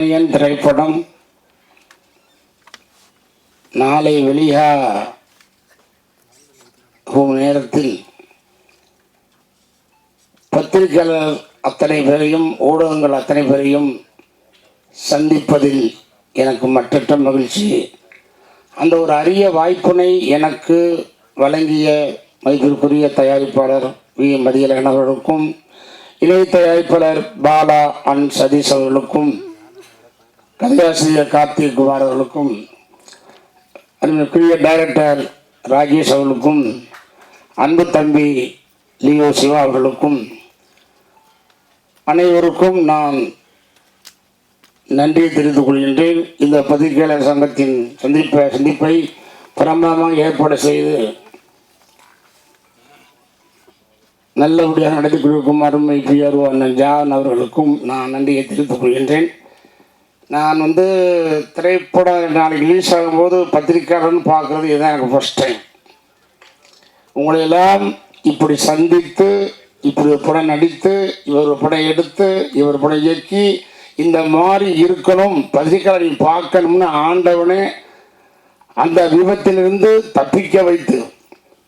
திரைப்படம் நாளை வெளியா நேரத்தில் பத்திரிகையாளர் அத்தனை பேரையும் ஊடகங்கள் அத்தனை பேரையும் சந்திப்பதில் எனக்கு மற்றற்ற மகிழ்ச்சி. அந்த ஒரு அரிய வாய்ப்பினை எனக்கு வழங்கிய மதிப்பிற்குரிய தயாரிப்பாளர் வி. மதியலகன் அவர்களுக்கும் இணை தயாரிப்பாளர் பாலா அன் சதீஷ் அவர்களுக்கும் கதையாசிரியர் கார்த்திக் குமார் அவர்களுக்கும் அருமைக்குரிய டைரக்டர் ராஜேஷ் அவர்களுக்கும் அன்பு தம்பி லியோ சிவா அவர்களுக்கும் அனைவருக்கும் நான் நன்றியை தெரிந்து கொள்கின்றேன். இந்த பத்திரிகையாளர் சங்கத்தின் சந்திப்பை சந்திப்பை பிரமாதமாக ஏற்பாடு செய்து நல்லபடியாக நடத்தி கொடுக்கும் அருமை பிஆர்ஓ அண்ணன் ஜான் அவர்களுக்கும் நான் நன்றியை தெரிவித்துக் கொள்கின்றேன். நான் வந்து திரைப்பட நாளைக்கு ரிலீஸ் ஆகும்போது பத்திரிக்கையாளர்னு பார்க்குறது இதுதான் எனக்கு ஃபஸ்ட் டைம் உங்களையெல்லாம் இப்படி சந்தித்து இப்படி ஒரு படம் நடித்து இவர் படம் எடுத்து இவர் படம் இயக்கி இந்த மாதிரி இருக்கணும் பத்திரிக்கையாளரை பார்க்கணும்னு ஆண்டவனே அந்த விபத்திலிருந்து தப்பிக்க வைத்து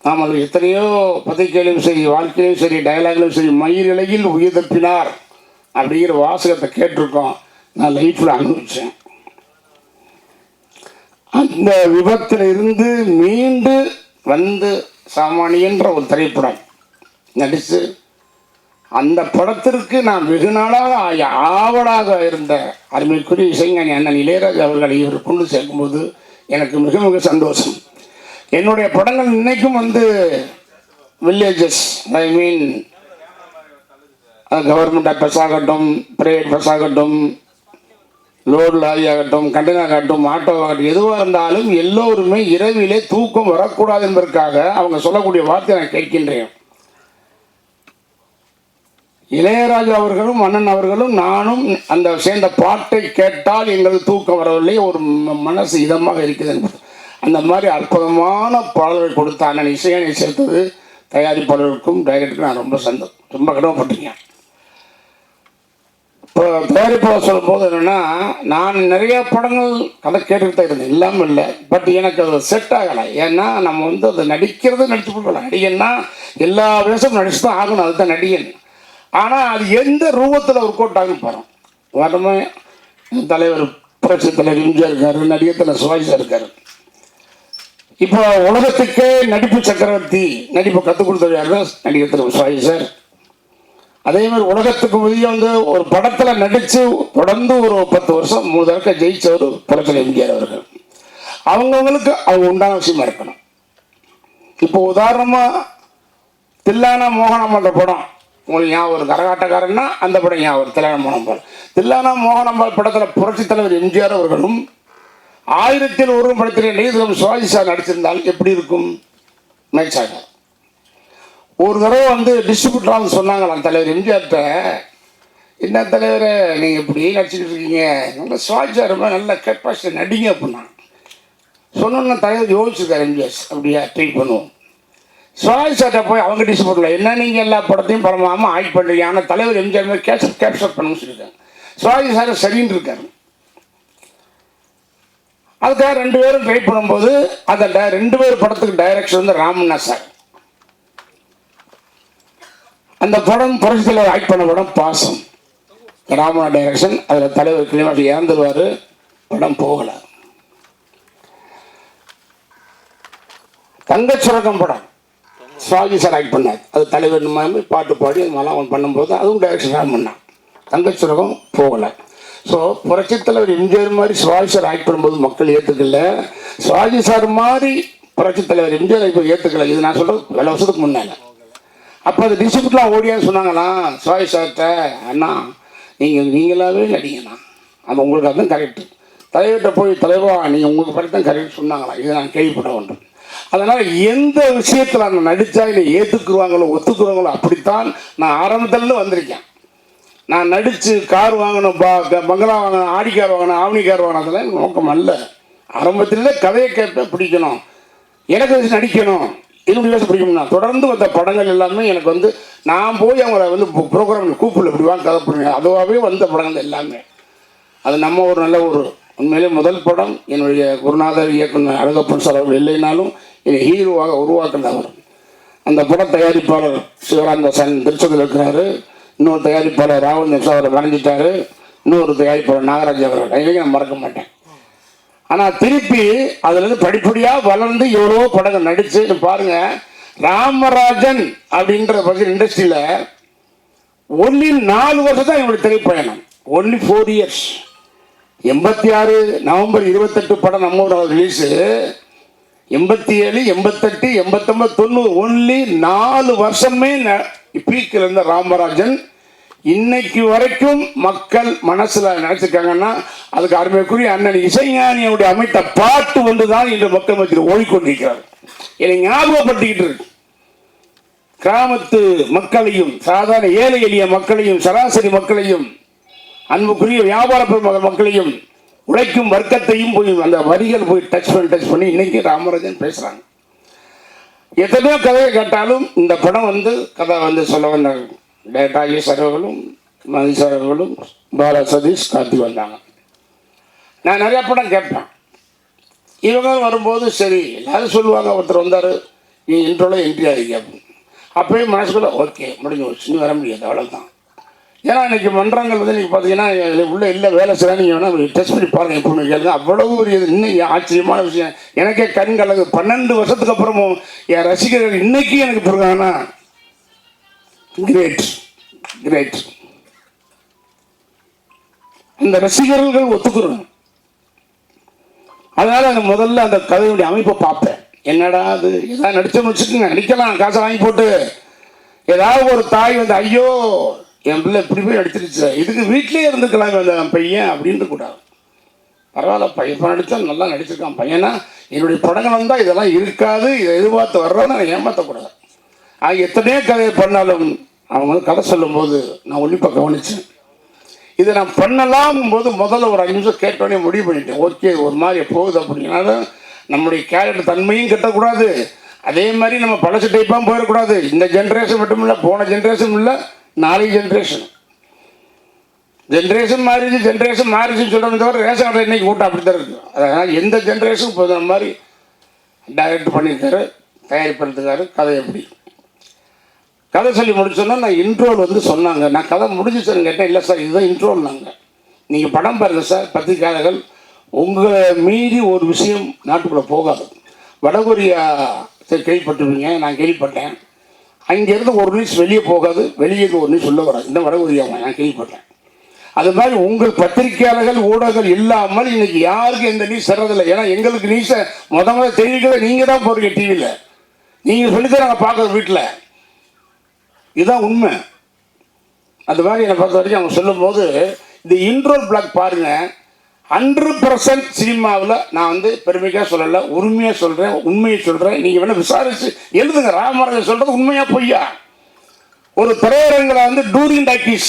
நாம் எத்தனையோ பத்திரிகையிலும் சரி வாழ்க்கையிலும் சரி டயலாக்லையும் சரி மயில் இலையில் உயிர் தப்பினார் அப்படிங்கிற வாசகத்தை கேட்டிருக்கோம். நான் லைஃப்பில் அனுபவித்தேன் அந்த விபத்தில் இருந்து மீண்டு வந்து சாமானியன்ற ஒரு திரைப்படம் நடித்து அந்த படத்திற்கு நான் வெகு நாளாக ஆய ஆவலாக இருந்த அருமைக்குரிய இசைஞானி அண்ணன் இளையராஜா அவர்களை இவர் கொண்டு சேர்க்கும்போது எனக்கு மிக மிக சந்தோஷம். என்னுடைய படங்கள் இன்னைக்கும் வந்து villages I mean government bus ஆகட்டும் ப்ரைவேட் பஸ் ஆகட்டும் லோடு லாரி ஆகட்டும் கண்டெய்னர் ஆகட்டும் ஆட்டோ ஆகட்டும் எதுவாக இருந்தாலும் எல்லோருமே இரவிலே தூக்கம் வரக்கூடாது என்பதற்காக அவங்க சொல்லக்கூடிய வார்த்தை நான் கேட்கின்றேன். இளையராஜா அவர்களும் அண்ணன் அவர்களும் நானும் அந்த சேர்ந்த பாட்டை கேட்டால் எங்களுக்கு தூக்கம் வரவில்லை ஒரு ம- மனசு இதமாக இருக்குது என்பது. அந்த மாதிரி அற்புதமான பாடல்கள் கொடுத்த அண்ணன் இசையனை சேர்த்தது தயாரிப்பாளருக்கும் டைரக்டருக்கும் நான் ரொம்ப சந்தோஷம் ரொம்ப கடமைப்பட்டிருக்கேன். இப்போ தயாரிப்பட சொல்லும் போது என்னென்னா நான் நிறைய படங்கள் கதை கேட்டுட்டு தான் இருந்தேன். இல்லாமல் இல்லை. பட் எனக்கு அது செட் ஆகலை. ஏன்னா நம்ம வந்து அதை நடிக்கிறது நடித்து கொடுக்கலாம் நடிகன்னா எல்லா வேஷமும் நடிச்சு தான் ஆகணும். அதுதான் நடிகன். ஆனால் அது எந்த ரூபத்தில் ஒர்க் அவுட் ஆகும் பாருங்க. வரமே தலைவர் புரட்சி தலைவர் எம்ஜிஆர் இருக்கார் நடிகர் தலை சிவாஜி சார் இப்போ உலகத்துக்கே நடிப்பு சக்கரவர்த்தி நடிப்பை கற்றுக் கொடுத்தது யார் நடிகர் தலை சுவாஜி சார். அதே மாதிரி உலகத்துக்கு வெளியே வந்து ஒரு படத்தில் நடித்து தொடர்ந்து ஒரு பத்து வருஷம் மூணு தடவை ஜெயிச்சவர் படத்தில் எம்ஜிஆர் அவர்கள். அவங்கவுங்களுக்கு அவங்க உண்டான விஷயமா இருக்கணும். இப்போ உதாரணமாக தில்லானா மோகனம்ன்ற படம் உங்களுக்கு ஞாபகம் ஒரு கரகாட்டக்காரன்னா அந்த படம் ஞாபகம் வரும். தில்லானா மோகனம்பால் தில்லானா மோகனம்பால் படத்தில் புரட்சி தலைவர் எம்ஜிஆர் அவர்களும் ஆயிரத்தில் ஒரு படத்தில் நெய்தலம் சிவாஜி சார் நடிச்சிருந்தால் எப்படி இருக்கும்? மேட்சாக ஒரு தடவை வந்து டிஸ்ட்ரிபியூட்டராக சொன்னாங்களாம் தலைவர். எம்ஜிஆர்கிட்ட என்ன தலைவர் நீங்கள் இப்படி நடிச்சுட்டு இருக்கீங்க? நல்ல சுவாச்சாரமாக சார் ரொம்ப நல்ல கெப்பாசிட்டி நடிங்க அப்படின்னா சொன்னோன்னா தலைவர் யோசிச்சிருக்காரு எம்ஜிஆர் அப்படியா ட்ரீட் பண்ணுவோம். சிவாஜி சார்ட்ட போய் அவங்க டிஸ்ட்ரிபியூட்டில் என்ன நீங்கள் எல்லா படத்தையும் பரமாமல் ஆக்ட் பண்ணுறீங்க ஆனால் தலைவர் எம்ஜிஆர் மாதிரி கேப்சர் கேப்சர் பண்ணணும்னு சொல்லியிருக்காங்க சிவாஜி சார் சரின்னு இருக்காரு. அதுக்காக ரெண்டு பேரும் ட்ரை பண்ணும்போது அந்த ட- ரெண்டு பேர் படத்துக்கு டைரக்ஷன் வந்து ராமண்ணா சார். அந்த படம் புரட்சி தலைவர் ஆக்ட் பண்ண படம் பாசம். ராமனா டைரக்ஷன் அதில் தலைவர் கிளிமாட்டி இறந்துருவார். படம் போகலை. தங்கச்சுரகம் படம். சுவாமி சார் ஆக்ட் பண்ணார். அது தலைவர் மாதிரி பாட்டு பாடி அது மாதிரிலாம் அவன் பண்ணும்போது அதுவும் டைரக்ஷன் தான் பண்ணான் தங்கச்சுரகம் போகலை. ஸோ புரட்சி தலைவர் எம்ஜிஆர் மாதிரி சுவாமி சார் ஆக்ட் பண்ணும்போது மக்கள் ஏற்றுக்கல சிவாஜி சார் மாதிரி புரட்சி தலைவர் எம்ஜிஆர் இப்போ ஏற்றுக்கல இது நான் சொல்கிறது பல வருஷத்துக்கு முன்னால். அப்போ அது டிஸ்ட்ரிபியூட்லாம் ஓடியான்னு சொன்னாங்கண்ணா சிவாஜி சார்கிட்ட அண்ணா நீங்கள் நீங்களாவே நடிங்கண்ணா அது உங்களுக்கு அதுதான் கரெக்டு தலைவர்கிட்ட போய் தலைவா நீங்கள் உங்களுக்கு பற்றி தான் கரெக்ட் சொன்னாங்களா? இதை நான் கேள்விப்பட வேண்டும் அதனால் எந்த விஷயத்தில் நான் நடித்தா என்னை ஏற்றுக்குருவாங்களோ ஒத்துக்குருவாங்களோ அப்படித்தான் நான் ஆரம்பத்துலேருந்து வந்திருக்கேன். நான் நடித்து கார் வாங்கணும் பா பங்களா வாங்கணும் ஆடி கார் வாங்கணும் ஆவணி கார் வாங்கணும் அதெல்லாம் எனக்கு நோக்கம் அல்ல. ஆரம்பத்திலே கதையை கேட்பேன் பிடிக்கணும். எனக்கு நடிக்கணும்? இன்னும் வேஷம் பிடிக்கும்னா தொடர்ந்து வந்த படங்கள் எல்லாமே எனக்கு வந்து நான் போய் அவங்கள வந்து ப்ரோக்ராம் கூப்பிடல இப்படி வாங்க கதை பண்ணுங்க அதுவாகவே வந்த படங்கள் எல்லாமே. அது நம்ம ஒரு நல்ல ஒரு உண்மையிலே முதல் படம். என்னுடைய குருநாதர் இயக்குனர் அழகப்பன் சார் அவர்கள் இல்லைனாலும் என்னை ஹீரோவாக உருவாக்குனவர் அந்த பட தயாரிப்பாளர் சிவராந்தசன் திருச்சதில் இருக்கிறார். இன்னொரு தயாரிப்பாளர் ராவணன் சார் அவர் வரைஞ்சிட்டாரு இன்னொரு தயாரிப்பாளர் நாகராஜ் அவர்கள் இவங்க நான் மறக்க மாட்டேன். ஆனால் திருப்பி அதுலேருந்து படிப்படியாக வளர்ந்து எவ்வளோ படங்கள் நடிச்சுன்னு பாருங்க ராமராஜன் அப்படின்ற பகுதி இண்டஸ்ட்ரியில் ஒன்லி நாலு வருஷம் தான் என்னுடைய திரைப்பயணம். ஒன்லி ஃபோர் இயர்ஸ் எண்பத்தி ஆறு நவம்பர் இருபத்தெட்டு படம் நம்மோட ரிலீஸு எண்பத்தி ஏழு எண்பத்தெட்டு எண்பத்தொம்பது தொண்ணூறு ஒன்லி நாலு வருஷமே பீக்கில் இருந்த ராமராஜன் இன்னைக்கு வரைக்கும் மக்கள் மனசுல நினைச்சிருக்காங்கன்னா அதுக்கு அருமைக்குரிய அண்ணன் இசைஞானியுடைய அமைத்த பாட்டு ஒன்றுதான் இன்று மக்கள் மத்தியில் ஓடிக்கொண்டிருக்கிறார் என்னை ஞாபகப்படுத்திக்கிட்டு இருக்கு. கிராமத்து மக்களையும் சாதாரண ஏழை எளிய மக்களையும் சராசரி மக்களையும் அன்புக்குரிய வியாபார மக்களையும் உழைக்கும் வர்க்கத்தையும் போய் அந்த வரிகள் போய் டச் பண்ணி டச் பண்ணி இன்னைக்கு ராமராஜன் பேசுறாங்க. எத்தனையோ கதையை கேட்டாலும் இந்த படம் வந்து கதை வந்து சொல்ல வந்தாங்க டேட்டா டேட்டாகி சரவர்களும் மதி சரவர்களும் பாலா சதீஷ் கார்த்தி வந்தாங்க. நான் நிறைய படம் கேட்பேன். இவங்க வரும்போது சரி எல்லாரும் சொல்லுவாங்க ஒருத்தர் வந்தார் நீ இன்ட்ரோல என்ட்ரி ஆகிங்க அப்படின்னு அப்பயும் மனசுக்குள்ள ஓகே முடிஞ்சு வச்சு நீ வர முடியாது அவ்வளோதான் ஏன்னா இன்றைக்கி மன்றங்கள் வந்து நீங்கள் பார்த்தீங்கன்னா உள்ளே இல்லை வேலை செய்யலாம் நீங்கள் வேணால் டெஸ்ட் பண்ணி பாருங்கள் எப்பவுமே கேளுங்க. அவ்வளவு ஒரு இது இன்னும் ஆச்சரியமான விஷயம். எனக்கே கண்கலகு பன்னெண்டு வருஷத்துக்கு அப்புறமும் என் ரசிகர்கள் இன்றைக்கி எனக்கு பிறகானா கிரேட் கிரேட் அந்த ரசிகர்கள் ஒத்துக்குறோம். அதனால அந்த முதல்ல அந்த கதையுடைய அமைப்பை பார்ப்பேன். என்னடா அது? ஏதாவது நடிச்சோம்னு வச்சுக்கோங்க நடிக்கலாம். காசை வாங்கி போட்டு. ஏதாவது ஒரு தாய் வந்து ஐயோ என் பிள்ளை இப்படி போய் நடிச்சிருச்சு. இதுக்கு வீட்டிலே இருந்துக்கலாம் அந்த பையன் அப்படின்னு கூடாது. பரவாயில்ல பையன் இப்ப நடித்தா நல்லா நடிச்சிருக்கான் பையனா. என்னுடைய படங்கள் வந்தால் இதெல்லாம் இருக்காது. இதை எதிர்பார்த்து வர்றதை நான் ஏமாற்றக்கூடாது எத்தனையோ கதையை பண்ணாலும் அவங்க வந்து கதை சொல்லும்போது நான் உன்னிப்பாக கவனிச்சேன். இதை நான் பண்ணலாம் போது முதல்ல ஒரு அஞ்சு நிமிஷம் கேட்டோடனே முடிவு பண்ணிட்டேன். ஓகே ஒரு மாதிரி போகுது அப்படின்னாலும் நம்முடைய கேரக்டர் தன்மையும் கட்டக்கூடாது. அதே மாதிரி நம்ம பழசு டைப்பாக போயிடக்கூடாது. இந்த ஜென்ரேஷன் மட்டும் இல்லை போன ஜென்ரேஷன் இல்லை நாளைய ஜென்ரேஷன் ஜென்ரேஷன் மாறிச்சு ஜென்ரேஷன் மாறிச்சுன்னு சொல்கிறத தவிர ரேஷன் கடை இன்னைக்கு கூட்டம் அப்படி தான் இருக்குது அதனால் எந்த ஜென்ரேஷன் இப்போ அந்த மாதிரி டைரக்ட் பண்ணியிருக்காரு தயாரிப்படுத்துக்காரு கதை எப்படி? கதை சொல்லி முடிச்சோன்னா நான் இன்ட்ரோல் வந்து சொன்னாங்க. நான் கதை முடிஞ்சிச்சுன்னு கேட்டேன். இல்லை சார் இதுதான் இன்ட்ரோல்னாங்க நீங்கள் படம் பாருங்கள் சார் பத்திரிக்கையாளர்கள் உங்களை மீறி ஒரு விஷயம் நாட்டுக்குள்ளே போகாது. வடகொரியா கேள்விப்பட்டிருப்பீங்க. நான் கேள்விப்பட்டேன். அங்கேருந்து ஒரு நியூஸ் வெளியே போகாது. வெளியே ஒரு நியூஸ் உள்ள வராது. இந்த வடகொரியாவை நான் கேள்விப்பட்டேன். அது மாதிரி உங்கள் பத்திரிகையாளர்கள் ஊடகங்கள் இல்லாமல் இன்னைக்கு யாருக்கும் எந்த நியூஸ் தர்றதில்லை ஏன்னா எங்களுக்கு நியூஸை முத முதல்ல தெரிவிக்கிறத நீங்கள் தான் போகிறீங்க டிவியில் நீங்கள் சொல்லித்தான் நாங்கள் பார்க்குறோம் வீட்டில். இதுதான் உண்மை. அந்த மாதிரி என்னை பொறுத்த வரைக்கும் அவங்க சொல்லும்போது இந்த இன்ட்ரோல் பிளாக் பாருங்க ஹண்ட்ரட் பர்சன்ட் சினிமாவில் நான் வந்து பெருமைக்காக சொல்லலை உரிமையாக சொல்கிறேன் உண்மையை சொல்கிறேன் நீங்கள் வேணால் விசாரித்து எழுதுங்க. ராமராஜன் சொல்கிறது உண்மையாக பொய்யா? ஒரு திரையரங்கில் வந்து டூரிங் டாக்கீஸ்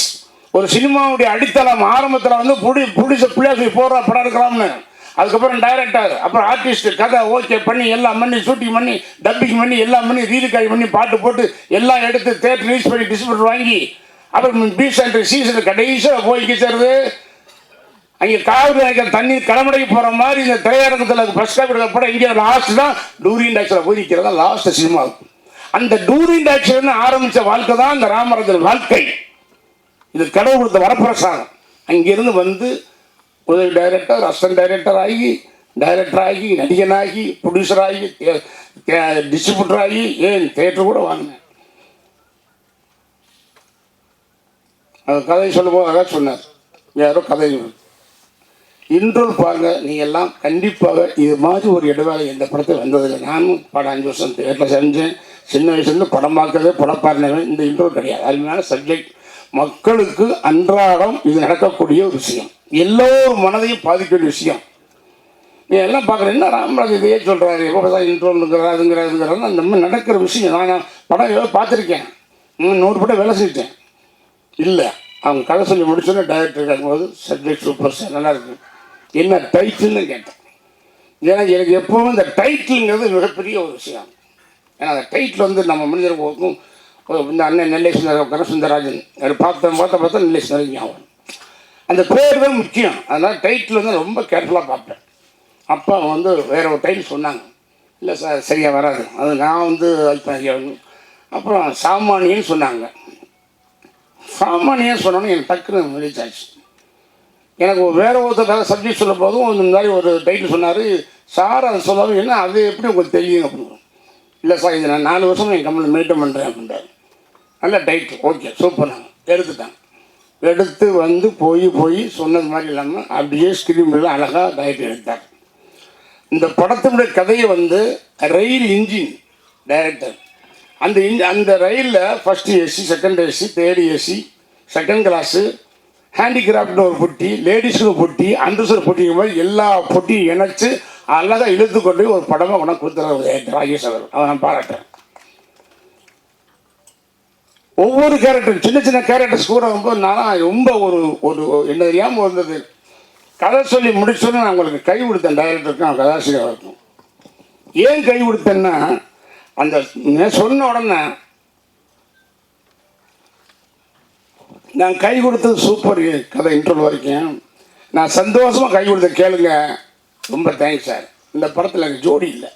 ஒரு சினிமாவுடைய அடித்தளம் ஆரம்பத்தில் வந்து புடி புடிச பிள்ளையாசி போடுற படம் எடுக்கலாம்னு அதுக்கப்புறம் டைரக்டர் அப்புறம் ஆர்டிஸ்ட் கதை ஓகே பண்ணி எல்லாம் பண்ணி ஷூட்டிங் பண்ணி டப்பிங் பண்ணி எல்லாம் பண்ணி ரீலுக்காய் பண்ணி பாட்டு போட்டு எல்லாம் எடுத்து தேட்டர் ரிலீஸ் பண்ணி டிஸ்ட்ரிபியூட்டர் வாங்கி அப்புறம் பி சென்டர் சீசன் கடைசியாக போய் கிச்சறது. அங்கே காவிரி நகர் தண்ணீர் கடமடைக்கு போகிற மாதிரி இந்த திரையரங்கத்தில் ஃபஸ்ட் காப்பி படம் இங்கே லாஸ்ட் தான் டூரின் டாக்ஸில் போய் நிற்கிறதா லாஸ்ட் சினிமா அந்த டூரின் டாக்ஸ்லேருந்து ஆரம்பித்த வாழ்க்கை தான் அந்த ராமராஜன் வாழ்க்கை. இது கடவுள் கொடுத்த வரப்பிரசாதம். அங்கிருந்து வந்து உதவி டைரக்டர் அசிஸ்டன்ட் டைரக்டர் ஆகி டைரக்டர் ஆகி நடிகனாகி ப்ரொடியூசர் ஆகி டிஸ்ட்ரிபியூட்டர் ஆகி ஏன் தேட்டர் கூட வாங்கினேன் அந்த கதை சொல்லும்போது அதான் சொன்னார் யாரோ கதை இன்ட்ரோல் பாருங்க நீ எல்லாம் கண்டிப்பாக இது மாதிரி ஒரு இடைவேளை எந்த படத்தில் வந்ததில்லை நானும் படம் அஞ்சு வருஷம் தேட்டரில் செஞ்சேன் சின்ன வயசுலேருந்து படம் பார்க்கறது படம் பாருனவன் இந்த இன்ட்ரோ கிடையாது அருமையான சப்ஜெக்ட் மக்களுக்கு அன்றாடம் இது நடக்கக்கூடிய ஒரு விஷயம் எல்லோரும் மனதையும் பாதிக்கக்கூடிய விஷயம். நீ எல்லாம் பார்க்குறேன் என்ன ராமராஜ் இதையே சொல்கிறாரு எப்போ தான் இன்ட்ரோலுங்கிற அதுங்கிற அந்த மாதிரி நடக்கிற விஷயம். நான் படம் ஏதோ பார்த்துருக்கேன். நூறு படம் வேலை செஞ்சேன் இல்லை. அவங்க கதை சொல்லி முடிச்சோன்னே டைரக்டர் கேட்கும்போது சப்ஜெக்ட் சூப்பர் சார் நல்லாயிருக்கு என்ன டைட்டில்னு கேட்டேன். ஏன்னா எனக்கு எப்பவும் இந்த டைட்டிலுங்கிறது மிகப்பெரிய ஒரு விஷயம். ஏன்னா அந்த டைட்டில் வந்து நம்ம மனிதர்களுக்கும் இந்த அண்ணன் நெல்லை சுந்தர கனசுந்தராஜன் அவர் பார்த்த பார்த்த பார்த்தா நெல்லை சுந்தரம் ஞாபகம். அந்த பேர் தான் முக்கியம். அதனால் டைட்டில் வந்து ரொம்ப கேர்ஃபுல்லாக பார்ப்பேன். அப்பா வந்து வேற ஒரு டைம் சொன்னாங்க. இல்லை சார் சரியாக வராது. அது நான் வந்து இப்போ அப்புறம் சாமானியன்னு சொன்னாங்க. சாமானியன் சொன்னோன்னே எனக்கு டக்குன்னு ரிலீஸ் ஆச்சு எனக்கு வேறு வேற ஒருத்தர் சப்ஜெக்ட் சொல்லும் போதும் இந்த மாதிரி ஒரு டைட்டில் சொன்னார். சார் அதை சொல்லாமல் என்ன அது எப்படி உங்களுக்கு தெரியும் அப்படின்னு. இல்லை சார் இது நான் நாலு வருஷம் என் கம்பெனி மெயின்டைன் பண்ணுறேன் அப்படின்றாரு. நல்ல டைட்டில் ஓகே சூப்பர் எடுத்துட்டாங்க. எடுத்து வந்து போய் போய் சொன்னது மாதிரி இல்லாமல் அப்படியே ஸ்கிரீனில் அழகாக டைரக்ட் எடுத்தார். இந்த படத்தினுடைய கதையை வந்து ரயில் இன்ஜின் டைரக்டர் அந்த இன் அந்த ரயிலில் first AC second AC third AC second class ஹேண்டிகிராஃப்ட்னு ஒரு பொட்டி லேடிஸுக்கு பொட்டி அண்டர்சர் பொட்டிங்க மாதிரி எல்லா பொட்டியும் இணைச்சு அழகாக இழுத்து கொண்டு ஒரு படமாக உனக்கு கொடுத்துறாரு ராஜேஷ் அவர் அதை நான் பாராட்டுறேன். ஒவ்வொரு கேரக்டர் சின்ன சின்ன கேரக்டர்ஸ் கூட ரொம்ப நான் ரொம்ப ஒரு ஒரு என்ன தெரியாமல் வந்தது? கதை சொல்லி முடிச்சோன்னு நான் உங்களுக்கு கை கொடுத்தேன் டைரக்டருக்கும் கதாசிரியருக்கும் ஏன் கை கொடுத்தேன்னா அந்த நான் சொன்ன உடனே நான் கை கொடுத்தது சூப்பர் கதை இன்டர்வல் வரைக்கும். நான் சந்தோஷமாக கை கொடுத்த கேளுங்க. ரொம்ப தேங்க்ஸ் சார் இந்த படத்தில் எனக்கு ஜோடி இல்லை.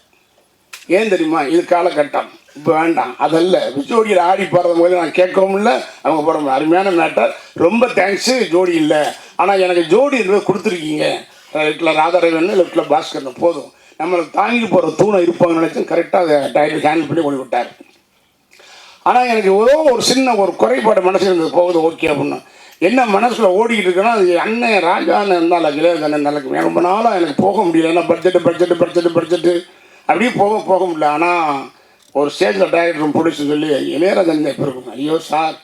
ஏன் தெரியுமா? இது காலகட்டம். இப்போ வேண்டாம். அதல்ல. ஜோடியில் ஆடி பாடுறது போது நான் கேட்கவும் இல்லை. அவங்க போகிற அருமையான மேட்டர். ரொம்ப தேங்க்ஸு ஜோடி இல்லை. ஆனால் எனக்கு ஜோடி இருபது கொடுத்துருக்கீங்க. லெஃப்டில் ராதாரவன் லெஃப்டில் பாஸ்கர்னு. போதும். நம்மளை தாங்கி போகிற தூணை இருப்பாங்கன்னு நினச்சி கரெக்டாக அதை டைட்டில் ஹேண்டில் பண்ணி கொண்டு விட்டார். ஆனால் எனக்கு ஏதோ ஒரு சின்ன ஒரு குறைபாடு மனசில் இருந்தது போகுது ஓகே அப்படின்னு. என்ன மனசில் ஓடிக்கிட்டு இருக்குன்னா அது அண்ணன் ராஜான்னு இருந்தாலும் இளையராஜன் நடக்கும் ரொம்ப நாளாக எனக்கு போக முடியல. ஏன்னா பட்ஜெட்டு பட்ஜெட்டு பட்ஜெட்டு பட்ஜெட்டு அப்படியே போக போக முடியல ஆனால் ஒரு ஸ்டேஜில் டைரக்டரும் ப்ரொடியூசர் சொல்லி இளையராஜன் இப்போ இருக்கும். ஐயோ சார்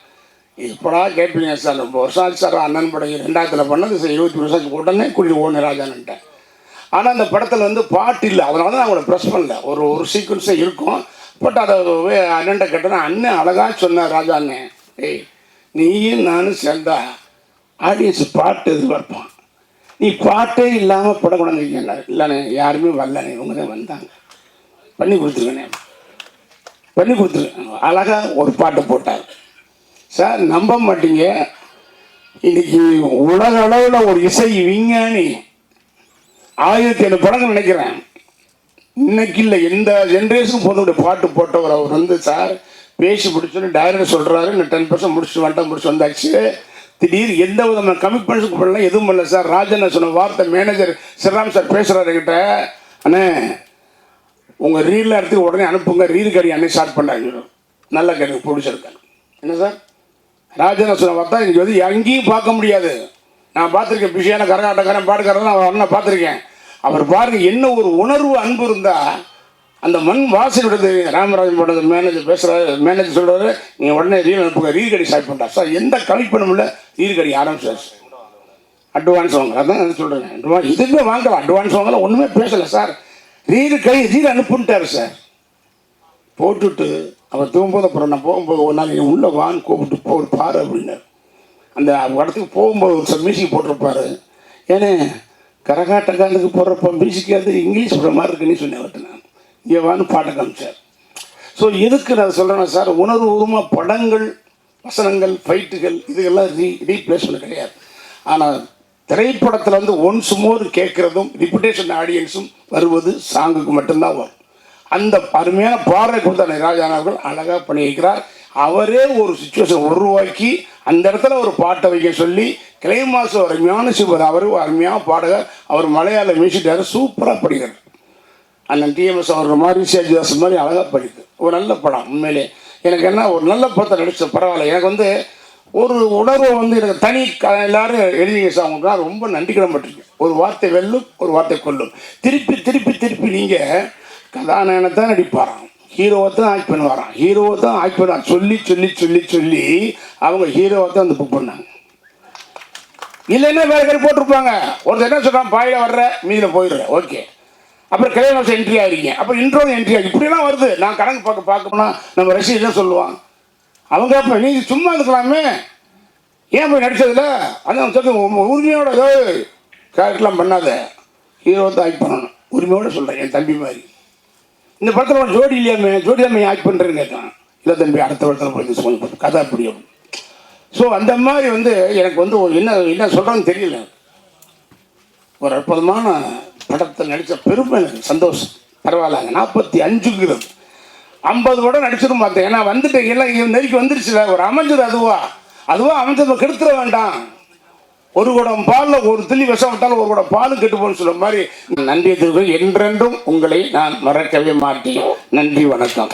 இப்படா கேட்பீங்க சார். ரொம்ப வருஷம் ஆச்சு சார் அண்ணன் படம் ரெண்டாயிரத்தில் பண்ணது சார் இருபத்தி வருஷம் உடனே கூட்டிட்டு ஓன ராஜான்ட்டேன் ஆனால் அந்த படத்தில் வந்து பாட்டு இல்லை. அதனால தான் அவங்கள ப்ரெஸ் பண்ணல. ஒரு ஒரு சீக்வன்ஸே இருக்கும். பட் அதை அண்ணன்ட்ட கேட்டேன்னா அண்ணன் அழகாக சொன்னார் ராஜா அண்ணன் ஏய் நீயும் நானும் சேர்ந்தா ஆடியன்ஸ் பாட்டு எதிர்பார்ப்பான் நீ பாட்டே இல்லாமல் படம் கொண்டாந்துருக்கீங்க இல்லைண்ணே யாருமே வரலண்ணே. இவங்க தான் வந்தாங்க. பண்ணி கொடுத்துருக்கேன். பண்ணி கொடுத்துருக்கேன். அழகாக ஒரு பாட்டு போட்டார். சார் நம்ப மாட்டீங்க. இன்னைக்கு உலக அளவில் ஒரு இசை விஞ்ஞானி. ஆயிரத்தி ஏழு படங்கள் நினைக்கிறேன். இன்னைக்கு இல்லை எந்த ஜென்ரேஷன் போதோடைய பாட்டு போட்டவர் அவர் வந்து சார் பேசி பிடிச்சோன்னு டைரக்டர் சொல்கிறாரு நான் டென் பர்சன்ட் முடிச்சுட்டு வந்துட்டேன் முடிச்சு வந்தாச்சு. திடீர் எந்த விதமான கமிட்மெண்ட்ஸுக்கு பண்ணல எதுவும் பண்ணல சார். ராஜன் சொன்ன வார்த்தை மேனேஜர் ஸ்ரீராம் சார் பேசுகிறாரு கிட்ட அண்ணே உங்கள் ரீலில் எடுத்து உடனே அனுப்புங்க. ரீல் கடி அன்னை ஸ்டார்ட் பண்ணாங்க நல்ல கடி பிடிச்சிருக்கேன் என்ன சார் ராஜேந்திர சொன்ன பார்த்தா இன்றைக்கி வந்து எங்கேயும் பார்க்க முடியாது. நான் பார்த்துருக்கேன் பிஷியான கரகாட்டக்காரன் பாடுக்காரன் அவர் அண்ணன் பார்த்துருக்கேன். அவர் பாருங்க என்ன ஒரு உணர்வு அன்பு இருந்தால் அந்த மண் வாசல் விடுது. ராமராஜன் போடுறது மேனேஜர் பேசுகிறாரு மேனேஜர் சொல்கிறாரு நீங்கள் உடனே ரீல் அனுப்புங்க. ரீல் கடி ஸ்டார்ட் பண்ணுறா சார் எந்த கமிட்மெண்ட்டும் இல்லை. ரீல் கடி ஆரம்பிச்சார் அட்வான்ஸ் வாங்க அதான் சொல்கிறேன் அட்வான்ஸ் இதுவுமே வாங்கலாம் அட்வான்ஸ் வாங்கலாம் ஒன்றுமே பேசலை சார் ரீல் கை ரீல் அனுப்புன்ட்டார் சார் போட்டுட்டு அவர் தூங்கும்போது அப்புறம் நான் போகும்போது ஒரு நாள் உள்ளே வான்னு கூப்பிட்டு போ பாரு அப்படின்னாரு. அந்த இடத்துக்கு போகும்போது ஒரு சார் மியூசிக் போட்டிருப்பாரு. ஏன்னா கரகாட்டக்காரனுக்கு போடுறப்ப மியூசிக் அது இங்கிலீஷ் போடுற மாதிரி இருக்குன்னு சொன்னேன் நான். இங்கே வான்னு பாட்டை காமிச்சார். ஸோ எதுக்கு நான் சொல்கிறேன்னா சார் உணர்வுபூர்வமாக படங்கள் வசனங்கள் ஃபைட்டுகள் இதுகெல்லாம் ரீ ரீப்ளேஸ்மெண்ட் கிடையாது. ஆனால் திரைப்படத்தில் வந்து ஒன்ஸ் மோர் கேட்குறதும் ரிப்புடேஷன் ஆடியன்ஸும் வருவது சாங்குக்கு மட்டும்தான் வரும். அந்த அருமையான பாடலை கொடுத்த ராஜான் அவர்கள் அழகாக பண்ணியிருக்கிறார். அவரே ஒரு சுச்சுவேஷன் உருவாக்கி அந்த இடத்துல ஒரு பாட்டை வைக்க சொல்லி கிளைமாஸ் அருமையான சிவர் அவர் அருமையான பாடகர் அவர் மலையாள மியூசிக்கார் சூப்பராக படிக்கிறார். அண்ணன் டிஎம்எஸ் அவர் மாதிரி சேஜிதாஸ் மாதிரி அழகாக படிக்கு ஒரு நல்ல படம் உண்மையிலே. எனக்கு என்ன ஒரு நல்ல படத்தை நடிச்ச பரவாயில்ல. எனக்கு வந்து ஒரு உணர்வை வந்து எனக்கு தனி க எல்லாரும் எழுதிங்க சார் உங்களுக்கு நான் ரொம்ப நன்றி கடன்பட்டிருக்கேன் ஒரு வார்த்தை வெல்லும் ஒரு வார்த்தை கொல்லும். திருப்பி திருப்பி திருப்பி நீங்கள் கதாநாயகனை தான் நடிப்பாராம். ஹீரோவை தான் ஆக்ட் பண்ணுவாராம். ஹீரோவை தான் ஆக்ட் பண்ணுவார் சொல்லி சொல்லி சொல்லி சொல்லி அவங்க ஹீரோவை தான் வந்து புக் பண்ணாங்க. இல்லைன்னா வேற கறி போட்டிருப்பாங்க. ஒருத்தர் என்ன சொல்கிறான் பாயில் வர்ற மீதில் போயிடுற. ஓகே. அப்புறம் கல்யாணம் என்ட்ரி ஆகிருக்கீங்க அப்புறம் இன்ட்ரோ என்ட்ரி ஆகி இப்படிலாம் வருது. நான் கணக்கு பார்க்க பார்க்கணும்னா நம்ம ரசிகர் தான் சொல்லுவான் அவங்க அப்போ நீ சும்மா இருக்கலாமே? ஏன் போய் நடிச்சதில்ல அதான் சொல்லி உரிமையோட கேரக்டர்லாம் பண்ணாத. ஹீரோ தான் ஆக்ட் பண்ணணும். உரிமையோட சொல்கிறேன் என் தம்பி மாதிரி. இந்த படத்தில் ஒரு ஜோடி இல்லையாமே ஜோடி தான் ஆக்ட் பண்ணுறேன்னு கேட்டான். இல்லை தம்பி அடுத்த படத்தில் போய் கொஞ்சம் கதை அப்படி ஸோ அந்த மாதிரி வந்து எனக்கு வந்து ஒரு என்ன என்ன சொல்கிறான்னு தெரியல. ஒரு அற்புதமான படத்தில் நடித்த பெருமை எனக்கு சந்தோஷம். பரவாயில்ல நாற்பத்தி அஞ்சுங்கிறது. ஐம்பது படம் நடிச்சிடும் பார்த்தேன் ஏன்னா வந்துட்டு எல்லாம் நெருக்கி வந்துருச்சுல. ஒரு அமைஞ்சது அதுவா? அதுவா அமைஞ்சதை கெடுத்துட வேண்டாம். ஒரு குடம் பாலில் ஒரு துளி விஷம் விட்டாலும் ஒரு குடம் பாலும் கெட்டு போன்னு சொல்ற மாதிரி. நன்றி தெரிவித்து என்றென்றும் உங்களை நான் மறக்கவே மாட்டேன். நன்றி வணக்கம்.